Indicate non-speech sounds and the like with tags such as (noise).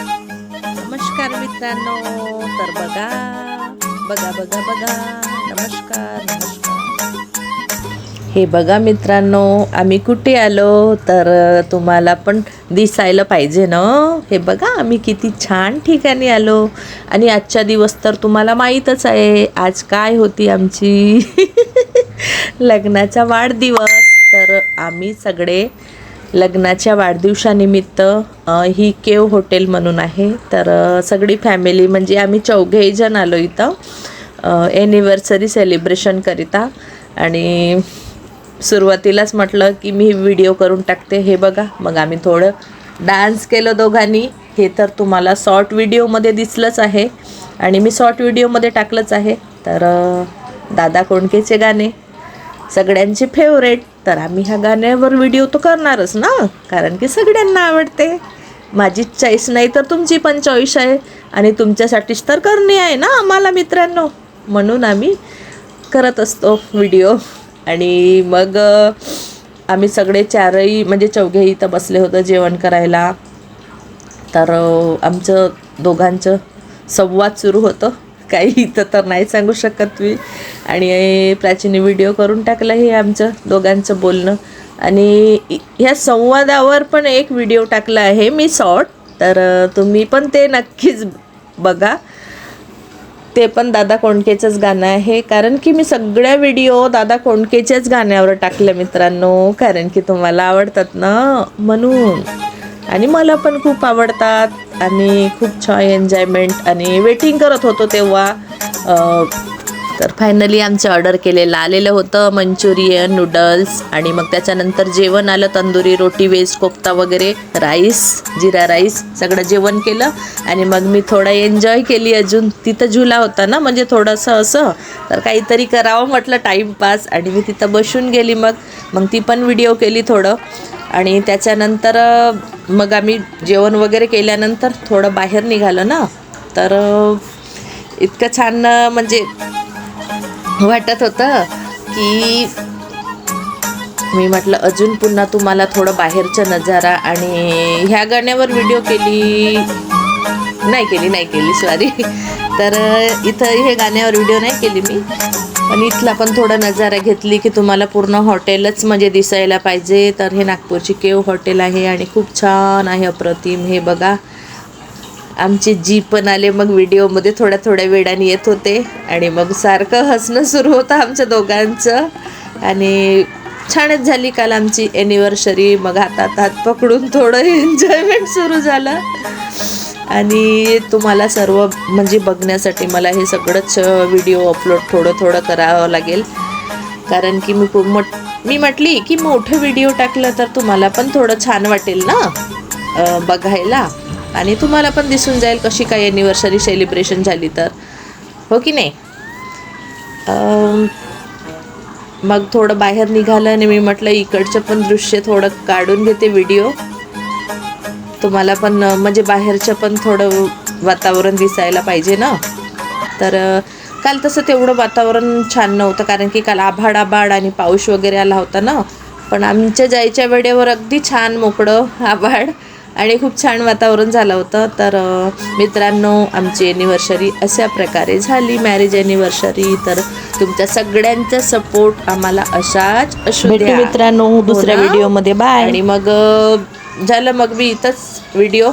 नमस्कार मित्रांनो तर बघा बघा बघा बघा नमस्कार नमस्कार. हे बघा मित्रांनो आम्ही कुठे आलो? तर तुम्हाला पण दिसायला पाहिजे ना? हे बघा आम्ही किती छान ठिकाणी आलो. आणि आजचा दिवस तर तुम्हाला माहीतच आहे आज काय होती आमची? (laughs) लग्नाचा वाढदिवस. तर आम्ही सगळे लग्नाच्या वाढदिवसानिमित्त ही केव हॉटेल म्हणून आहे. तर सगळी फॅमिली म्हणजे आम्ही चौघेही जण आलो इथं. एनिव्हर्सरी सेलिब्रेशनकरिता आणि सुरुवातीलाच म्हटलं की मी व्हिडिओ करून टाकते. हे बघा मग आम्ही थोडं डान्स केलं दोघांनी. हे तर तुम्हाला शॉर्ट व्हिडिओमध्ये दिसलंच आहे. आणि मी शॉर्ट व्हिडिओमध्ये टाकलंच आहे. तर दादा कोंडकेचे गाणे? सगळ्यांचे फेवरेट तर आम्ही ह्या गाण्यावर व्हिडिओ तो करणारच ना? कारण की सगळ्यांना आवडते. माझी चॉईस नाही तर तुमची पण चॉईस आहे. आणि तुमच्यासाठीच तर करणे आहे ना आम्हाला मित्रांनो? म्हणून आम्ही करत असतो व्हिडिओ आणि मग आम्ही सगळे चारही म्हणजे चौघेही इथं बसले होतं जेवण करायला. तर आमचं दोघांचं संवाद सुरू होतं. काही इथं तर नाही सांगू शकत मी. आणि प्राचीने व्हिडिओ करून टाकला हे आमचं दोघांचं बोलणं. आणि ह्या संवादावर पण एक व्हिडिओ टाकला आहे मी शॉर्ट. तर तुम्ही पण ते नक्कीच बघा. ते पण दादा कोंडकेचंच गाणं आहे. कारण की मी सगळ्या व्हिडिओ दादा कोंडकेच्याच गाण्यावर टाकल्या मित्रांनो. कारण की तुम्हाला आवडतात ना? म्हणून. आणि मला पण खूप आवडतात. आणि खूप छान एन्जॉयमेंट आणि वेटिंग करत होतो तेव्हा. तर फायनली आमचं ऑर्डर केलेलं आलेलं होतं मंचुरियन नूडल्स आणि मग त्याच्यानंतर जेवण आलं तंदुरी रोटी वेज कोफ्ता वगैरे राईस जिरा राईस सगळं जेवण केलं. आणि मग मी थोडं एन्जॉय केली अजून. तिथं झुला होता ना म्हणजे थोडंसं असं. तर काहीतरी करावं म्हटलं टाईमपास आणि मी तिथं बसून गेली मग. मग ती पण व्हिडिओ केली थोडं. आणि त्याच्यानंतर मग आम्ही जेवण वगैरे केल्यानंतर थोडं बाहेर निघालं ना. तर इतकं छान म्हणजे वाटत होतं की मी म्हटलं अजून पुन्हा तुम्हाला थोडं बाहेरचा नजारा आणि ह्या गाण्यावर व्हिडिओ केली नाही केली नाही केली सॉरी तर इथं हे गाण्यावर व्हिडिओ नाही केली मी. पण इथला पण थोडा नजारा घेतली की तुम्हाला पूर्ण हॉटेलच म्हणजे दिसायला पाहिजे. तर हे नागपूरची केव हॉटेल आहे आणि खूप छान आहे अप्रतिम. हे बघा. आमचे जी पण आले मग व्हिडिओमध्ये थोड्या थोड्या वेळाने येत होते. आणि मग सारखं हसणं सुरू होतं आमच्या दोघांचं. आणि छानच झाली काल आमची ॲनिव्हर्सरी मग हातात हात पकडून थोडं (laughs) एन्जॉयमेंट सुरू झालं. आणि तुम्हाला सर्व म्हणजे बघण्यासाठी मला हे सगळंच व्हिडिओ अपलोड थोडं थोडं करावं लागेल. कारण की मी खूप मोठ मी म्हटली की मोठं व्हिडिओ टाकलं तर तुम्हाला पण थोडं छान वाटेल ना बघायला. आणि तुम्हाला पण दिसून जाईल कशी काय ॲनिव्हर्सरी सेलिब्रेशन झाली तर. हो की नाही? मग थोडं बाहेर निघालं आणि मी म्हटलं इकडचं पण दृश्य थोडं काढून घेते व्हिडिओ तुम्हाला पण म्हणजे बाहेरचं पण थोडं वातावरण दिसायला पाहिजे ना? तर काल तसं तेवढं वातावरण छान नव्हतं कारण की काल आभाड आभाड आणि पाऊस वगैरे आला होता ना? पण आमच्या जायच्या वेळेवर अगदी छान मोकळं आभाड आणि खूप छान वातावरण झालं होतं. तर मित्रांनो आमची एनिव्हर्सरी अशा प्रकारे झाली. मॅरेज एनिव्हर्सरी तर तुमच्या सगळ्यांचा सपोर्ट आम्हाला असाच असू मित्रांनो दुसऱ्या हो? व्हिडिओमध्ये बाय आणि मग झालं मग मी इथंच व्हिडिओ